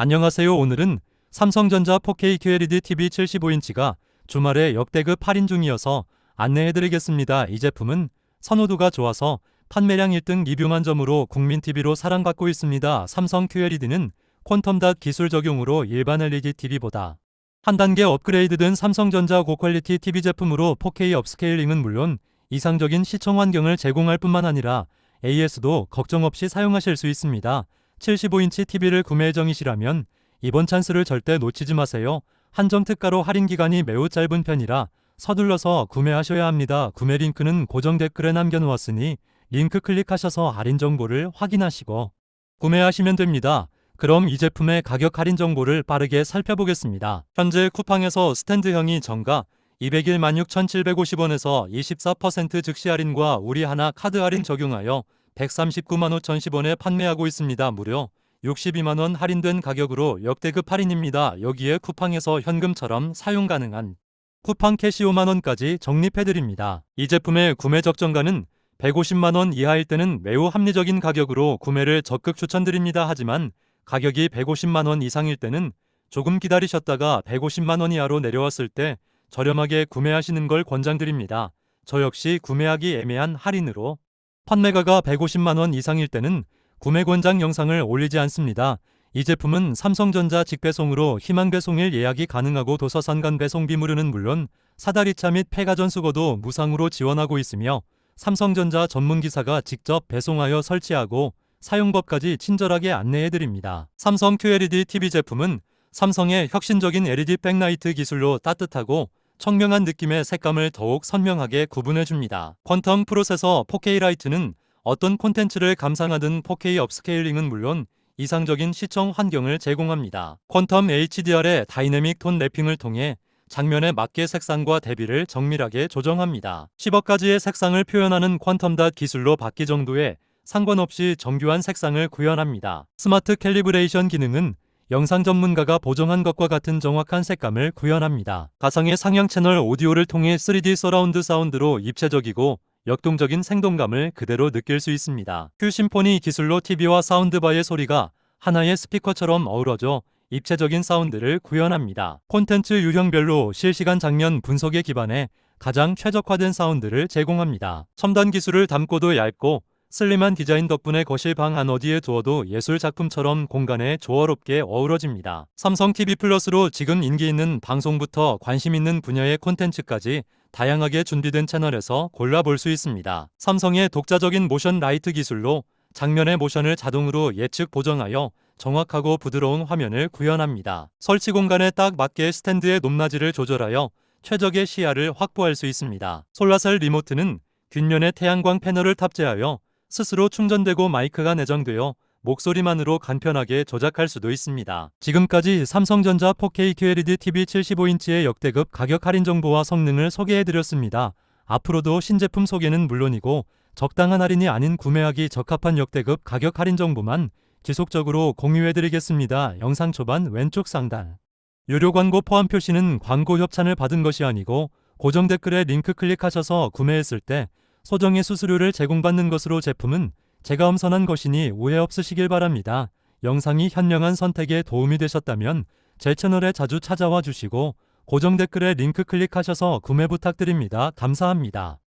안녕하세요. 오늘은 삼성전자 4K QLED TV 75인치가 주말에 역대급 할인 중이어서 안내해드리겠습니다. 이 제품은 선호도가 좋아서 판매량 1등 리뷰 만 점으로 국민 TV로 사랑받고 있습니다. 삼성 QLED는 퀀텀닷 기술 적용으로 일반 LED TV보다 한 단계 업그레이드된 삼성전자 고퀄리티 TV 제품으로 4K 업스케일링은 물론 이상적인 시청 환경을 제공할 뿐만 아니라 AS도 걱정 없이 사용하실 수 있습니다. 75인치 TV를 구매 예정이시라면 이번 찬스를 절대 놓치지 마세요. 한정 특가로 할인 기간이 매우 짧은 편이라 서둘러서 구매하셔야 합니다. 구매 링크는 고정 댓글에 남겨놓았으니 링크 클릭하셔서 할인 정보를 확인하시고 구매하시면 됩니다. 그럼 이 제품의 가격 할인 정보를 빠르게 살펴보겠습니다. 현재 쿠팡에서 스탠드형이 정가 201만 6,750원에서 24% 즉시 할인과 우리 하나 카드 할인 적용하여 139만 5,010원에 판매하고 있습니다. 무려 62만 원 할인된 가격으로 역대급 할인입니다. 여기에 쿠팡에서 현금처럼 사용 가능한 쿠팡 캐시 5만 원까지 적립해드립니다. 이 제품의 구매 적정가는 150만 원 이하일 때는 매우 합리적인 가격으로 구매를 적극 추천드립니다. 하지만 가격이 150만 원 이상일 때는 조금 기다리셨다가 150만 원 이하로 내려왔을 때 저렴하게 구매하시는 걸 권장드립니다. 저 역시 구매하기 애매한 할인으로 판매가가 150만 원 이상일 때는 구매 권장 영상을 올리지 않습니다. 이 제품은 삼성전자 직배송으로 희망 배송일 예약이 가능하고 도서산 간 배송비 무료는 물론 사다리차 및 폐가전 수거도 무상으로 지원하고 있으며 삼성전자 전문 기사가 직접 배송하여 설치하고 사용법까지 친절하게 안내해 드립니다. 삼성 QLED TV 제품은 삼성의 혁신적인 LED 백라이트 기술로 따뜻하고 청명한 느낌의 색감을 더욱 선명하게 구분해 줍니다. 퀀텀 프로세서 4K 라이트는 어떤 콘텐츠를 감상하든 4K 업스케일링은 물론 이상적인 시청 환경을 제공합니다. 퀀텀 HDR의 다이내믹 톤 랩핑을 통해 장면에 맞게 색상과 대비를 정밀하게 조정합니다. 10억 가지의 색상을 표현하는 퀀텀닷 기술로 받기 정도에 상관없이 정교한 색상을 구현합니다. 스마트 캘리브레이션 기능은 영상 전문가가 보정한 것과 같은 정확한 색감을 구현합니다. 가상의 상향 채널 오디오를 통해 3D 서라운드 사운드로 입체적이고 역동적인 생동감을 그대로 느낄 수 있습니다. 큐 심포니 기술로 TV와 사운드바의 소리가 하나의 스피커처럼 어우러져 입체적인 사운드를 구현합니다. 콘텐츠 유형별로 실시간 장면 분석에 기반해 가장 최적화된 사운드를 제공합니다. 첨단 기술을 담고도 얇고 슬림한 디자인 덕분에 거실 방 안 어디에 두어도 예술 작품처럼 공간에 조화롭게 어우러집니다. 삼성 TV 플러스로 지금 인기 있는 방송부터 관심 있는 분야의 콘텐츠까지 다양하게 준비된 채널에서 골라볼 수 있습니다. 삼성의 독자적인 모션 라이트 기술로 장면의 모션을 자동으로 예측 보정하여 정확하고 부드러운 화면을 구현합니다. 설치 공간에 딱 맞게 스탠드의 높낮이를 조절하여 최적의 시야를 확보할 수 있습니다. 솔라셀 리모트는 뒷면에 태양광 패널을 탑재하여 스스로 충전되고 마이크가 내장되어 목소리만으로 간편하게 조작할 수도 있습니다. 지금까지 삼성전자 4K QLED TV 75인치의 역대급 가격 할인 정보와 성능을 소개해드렸습니다. 앞으로도 신제품 소개는 물론이고 적당한 할인이 아닌 구매하기 적합한 역대급 가격 할인 정보만 지속적으로 공유해드리겠습니다. 영상 초반 왼쪽 상단 유료 광고 포함 표시는 광고 협찬을 받은 것이 아니고 고정 댓글에 링크 클릭하셔서 구매했을 때 소정의 수수료를 제공받는 것으로 제품은 제가 엄선한 것이니 오해 없으시길 바랍니다. 영상이 현명한 선택에 도움이 되셨다면 제 채널에 자주 찾아와 주시고 고정 댓글에 링크 클릭하셔서 구매 부탁드립니다. 감사합니다.